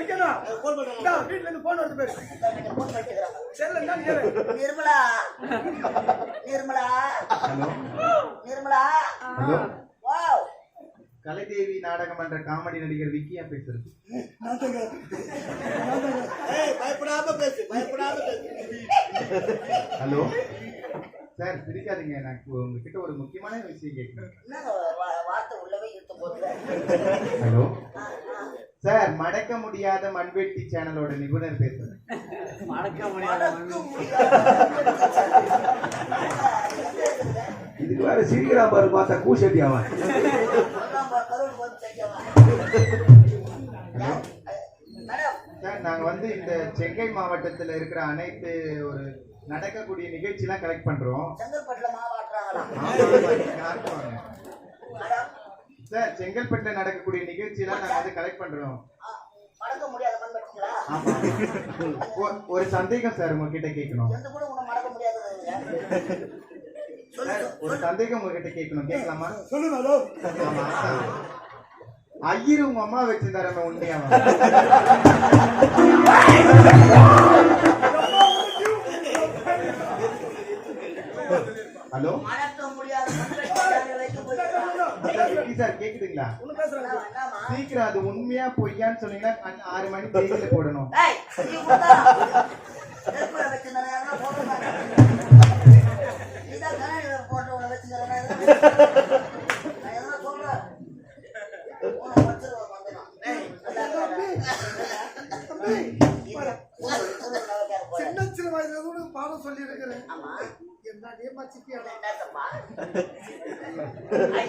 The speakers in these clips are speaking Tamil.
விக்கணும் விக்கணும் போன் பண்ணுங்க இந்தா, வீட்டுல இருந்து போன் வருது பேரு செல்ல நிர்மலா. நிர்மலா. ஹலோ. நிர்மலா. வாவ். கலைதேவி நாடகம் என்ற காமெடி நடிகர் விக்கியா பேசுறது. பயப்படாம பேசு பயப்படாம பேசு. ஹலோ. சார் சிரிக்காதீங்க. நான் உங்ககிட்ட ஒரு முக்கியமான விஷயம் கேட்கணும் வார்த்தை உள்ளவே இழுத்து போகுது. ஹலோ. சார் மடக்க முடியாத மண்வெட்டி சேனலோட நிபுணர் பேசுறேன். மடக்க இதுக்கு வேற சிரிக்கிறா பாரு பார்த்தா கூசட்டி அவன். மேடம் சார் நாங்க வந்து இந்த செங்கை மாவட்டத்துல இருக்கிற அனைத்து ஒரு நடக்கக்கூடிய நிகழ்ச்சிலாம் கலெக்ட் பண்றோம். செங்கல்பட்டுல மாவாட்டுறாங்களா சார் செங்கல்பட்டுல நடக்கக்கூடிய நிகழ்ச்சியெல்லாம் நாங்க வந்து கலெக்ட் பண்றோம். ஒரு சந்தேகம் சார் உங்ககிட்ட கேட்கணும். ஒரு சந்தேகம் உங்ககிட்ட கேட்கணும். கேட்கலாமா? சொல்லுங்க ஐயர் உங்க அம்மா வச்சிருந்தாரு உண்மையா சார் கேக்குதுங்களா? சீக்கிரம் அது உண்மையா பொய்யான்னு சொன்னீங்கன்னா ஆறு மணி தேதியில போடணும். சின்ன சின்ன வயசுல கூட பாடம் சொல்லி இருக்கிறேன். என்ன நேமா சிப்பியா ¡Ay,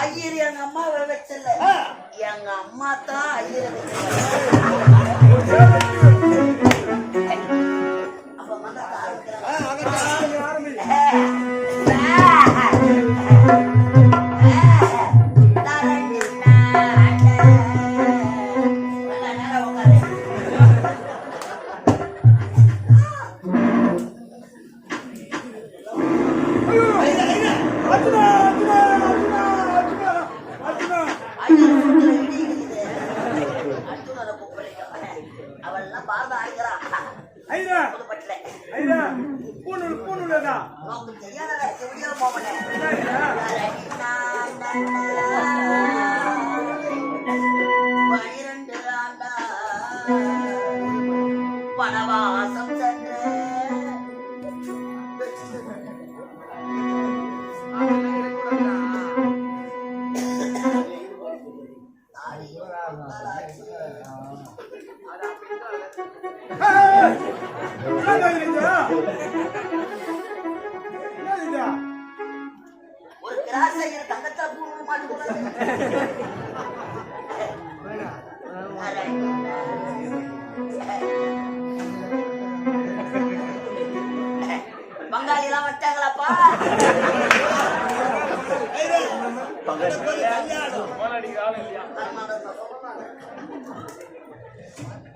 ஐயர் எங்க அம்மாவை வச்சல எங்க அம்மா தான் ஐயர் அப்ப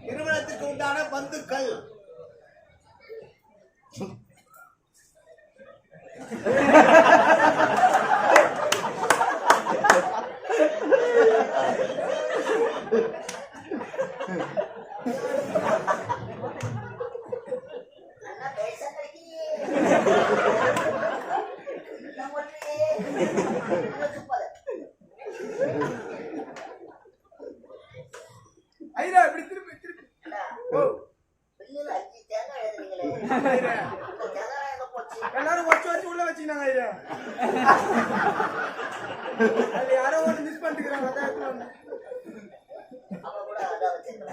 திருமணத்திற்கு உண்டான பந்துக்கள் நல்லா பேச கிடைக்கிறியே. என்ன பண்றியே? என்ன சுப்பாத? ஐயா இப்படி திருப்பி திருப்பி அண்ணா, ஓ பில்லுல அஞ்சு தேங்காய் எழுதுனீங்களே. ஐயா இந்த தேங்காய் எங்க போச்சு? எல்லாரும் வச்சு வச்சு உள்ள வச்சுக்கினாங்க ஐயா அது யாரோ ஒன்று மிஸ் பண்ணிக்கிறாங்க அதான் எடுத்துட்டு வந்தேன். அவன் கூட அதான் வச்சிருக்கிறான். ஆ, அதுதான், அதுதான். வா, அவங்க யா.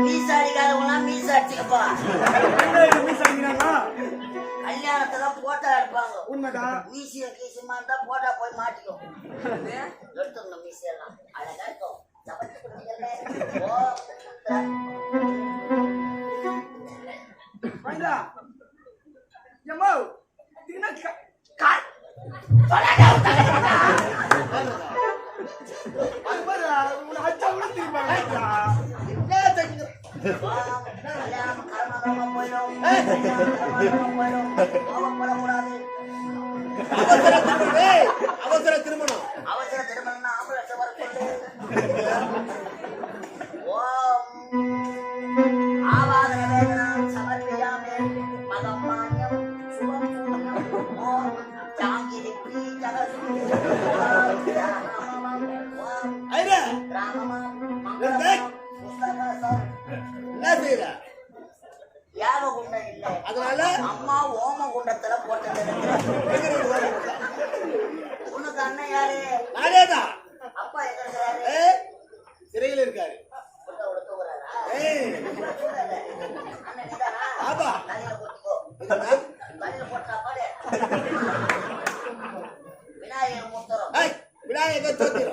மீச அடிக்காதவங்களாம் மீச அடிச்சுக்கப்பா என்ன இது எடுப்பாங்க உண்மைதான் மீசிய கீசியமா இருந்தா போய் மாட்டிக்கும் எடுத்துக்கணும் மீசியெல்லாம் அழகா இருக்கும் எம்மா இது கால். அது பாரு, உன்னை அடிச்சா கூட அவசர திருமணம் அவசர திருமணம். அவசர திருமணம்னா வர ஆமா விநாயகர் விநாயகர்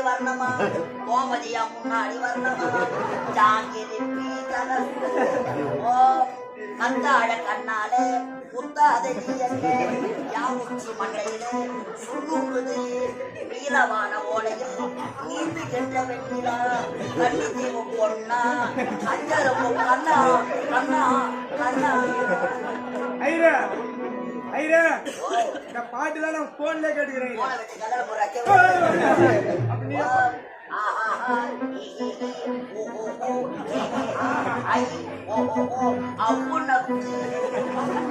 சாரதாடி பின்னாடி கோமதியா முன்னாடி வர்ணமா ஜாங்கிரி பீதகஸ்து ஓம் கந்தாழ முத்தாத நீயல்லே யாமுச்சி மண்டையிலே நீலவான ஓடையில் நீந்து கெட்ட வெண்ணிலா கண்ணி தீவு பொண்ணா கண்ணா கண்ணா கண்ணா. ஓ, இந்த பாட்டுலாம் நான் போன்ல கேட்டுக்கிறேன். அப்ப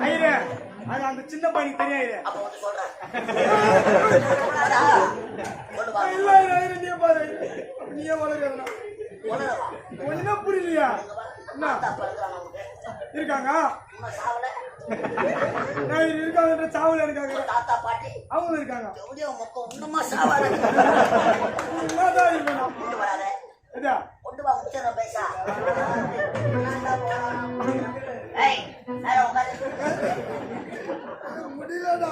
ஐரே அது அந்த சின்ன பையனுக்கு தெரியும் ஐரே. இல்ல ஐரே ஐரே நீ பாரு. அப்ப நீயே வளர்க்கறா ஒண்ணுமே புரியலையா. இருக்காங்க? இரு- இருக்காங்கன்ற சாவல இருக்காங்க. தாத்தா பாட்டி. அவங்களும் இருக்காங்க. எவ்வளோ மொக்கம் ஒண்ணுமா சாவாத? என்னதான் இருக்கணும். கொண்டு வராத. இதா கொண்டு வா முச்சர பைசா. ஏய் நேரம் உட்காரு. முடியலடா.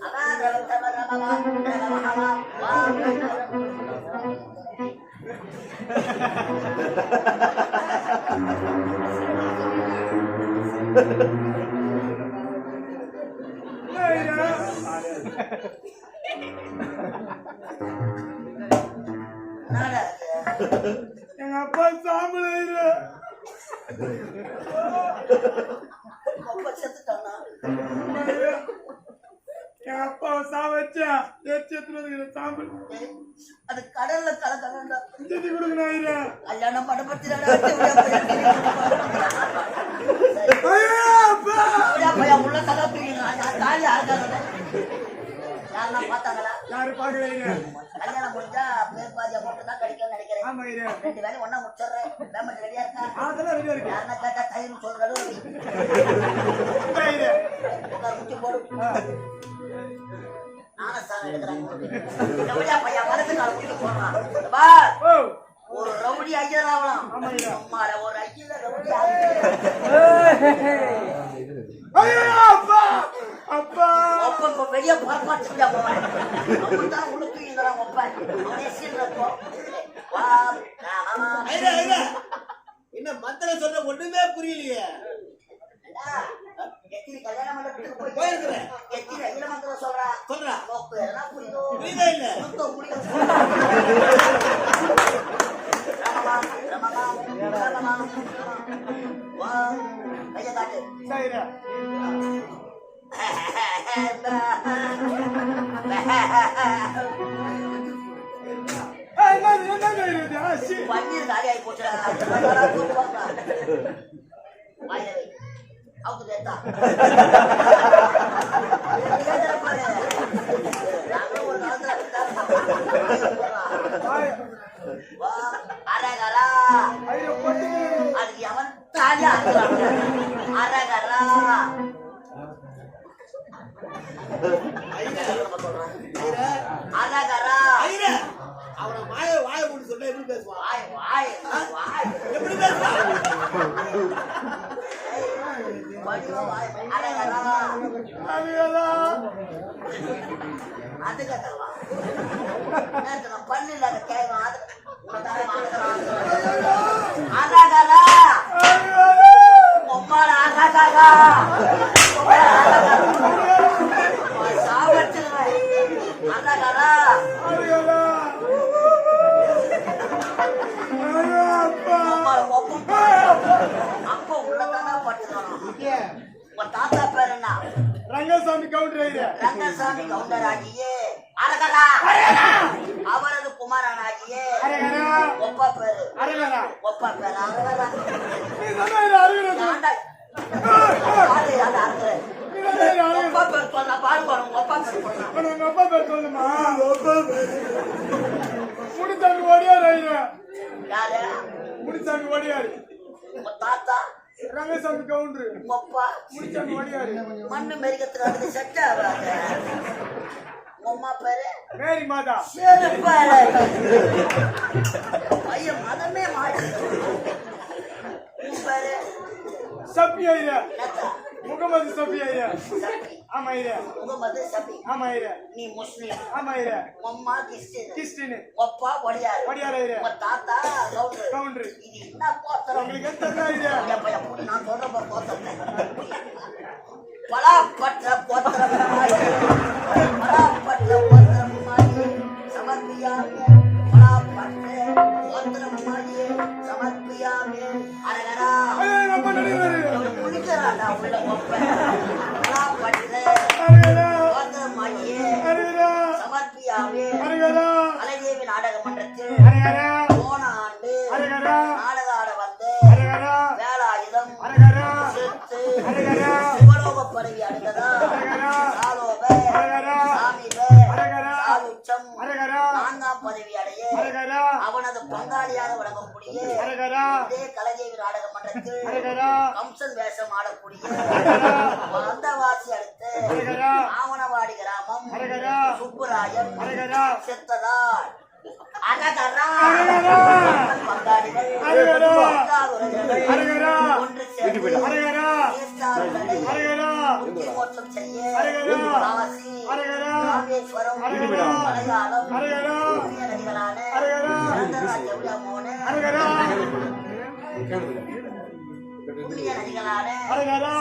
அதான் ரவ ரவ ரவ எங்க அப்பா சாம்பல் ஐரே எங்க அப்பாவை சா வச்சா சாம்பல் அது கடல்ல கலக்கலண்டா செஞ்சு கொடுக்கணும் கல்யாணம் பண்ண பத்தி ஐயோ அப்பா பையன் உள்ள கலப்பிங்க தாலி ஆகாத யாருன்னா யாரு பாக்கல ஐரே கல்யாணம் முடிஞ்சா பேர் பாதியா போட்டு தான் கிடைக்கும்னு நினைக்கிறேன். ஆமா ஐரே ரெண்டு வேலையும் ஒண்ணா முடிச்சிடுறேன். பேமெண்ட் ரெடியா இருக்கா? அதெல்லாம் ரெடியா இருக்கு. யாருன்னா கேட்டா தயிர் சொல்றது. உட்கார் முட்டி போடு. நானும் சார் எடுக்கிறேன். பையன் வரது கால முட்டி போடுறான் ஒரு ரவுடி ஐயர் ஆகலாம். அம்மால ஒரு ஐயர் ரவுடி ஆகலாம் அப்பா. அப்பா. வெளிய பரப்பாச்சுடியா போவேன் அப்படித்தான் உள்ள தூங்கிங்கிறான் ஒப்ப அவனே ஐயா, ஐயா. என்ன மந்திரம் சொன்ன ஒண்ணுமே புரியலையே. போயிருக்கிறேன். ஐயர மந்திரம் சொல்றா. சொல்றா. புரியுதோ? இல்ல புரியுதோ ஒரு காலத்துல அப்படித்தான் ஆய். வா அரகரா அரகரா அவனை வாய வாய மூடி சொன்னா எப்படி பேசுவான்? எப்படி பேசுவான்? வடிவ வாய் அரகரா அதுதான் அது தாத்தா பேர் என்ன? ரங்கசாமி கவுண்டர். ரங்கசாமி கவுண்டராகியே. அரகரா அவரது குமாரனாகியே. அரகரா ஒப்பா பேரு. அரகரா ஒப்பா பேரு? அரகரா ஒப்பா பேர் சொன்னா பாரு வரும் ஒப்பா பேர் சொன்னா அப்பா பேர் சொல்லுமா? முடிச்சாங்க ஓடியாரு யாரு? தாத்தா? ரங்கசாமி கவுண்டர். உங்க அப்பா முடிச்சாங்க ஓடியாரு மண்ணு மெரிக்கத்துக்கு அதுக்கு செட் ஆகாது. உங்க அம்மா பேரு. மேரி மாதா. செருப்பாரு பையன் மதமே மாறி உன் பேரு. சப்பி ஐயா முகமது சப்பி ஐயா? ஆமா ஐயா. முகமது சபி. ஆமா ஐயா. நீ முஸ்லீம். ஆமா ஐயா. அம்மா கிறிஸ்டின். கிறிஸ்டின். அப்பா ஒடியாரு. ஒடியாரு ஐயா? உங்க தாத்தா கவுண்டர். கவுண்டர். இது என்ன போத்தரம் உங்களுக்கு எத்தனை ஐயா? நான் சொல்றப்ப போத்தரம் பலாப்பற்ற போத்திரமாய் பலாப்பற்ற சிவலோக பதவி அடைந்ததா நான்காம் பதவி அடைய அவனது பங்காளியாக விளங்கக்கூடிய இதே கலைதேவி நாடக மன்றத்தில் கம்சன் வேஷம் ஆடக்கூடிய வந்தவாசி அடுத்து அரகரா ஆவணவாடி கிராமம் அரகரா சுப்புராயன் செத்ததால் பங்காளிகள் அரகரா பங்காளுறவினர்கள் அரகரா அரகரா அரகரா அரகரா அரகரா அரகரா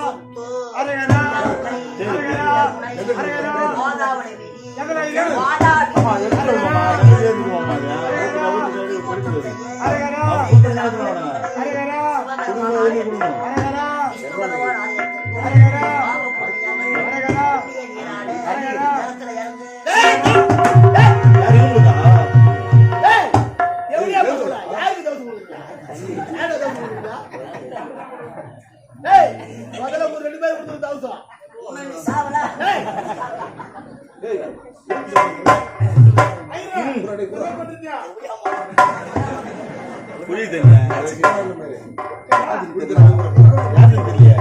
என்ன தெரியல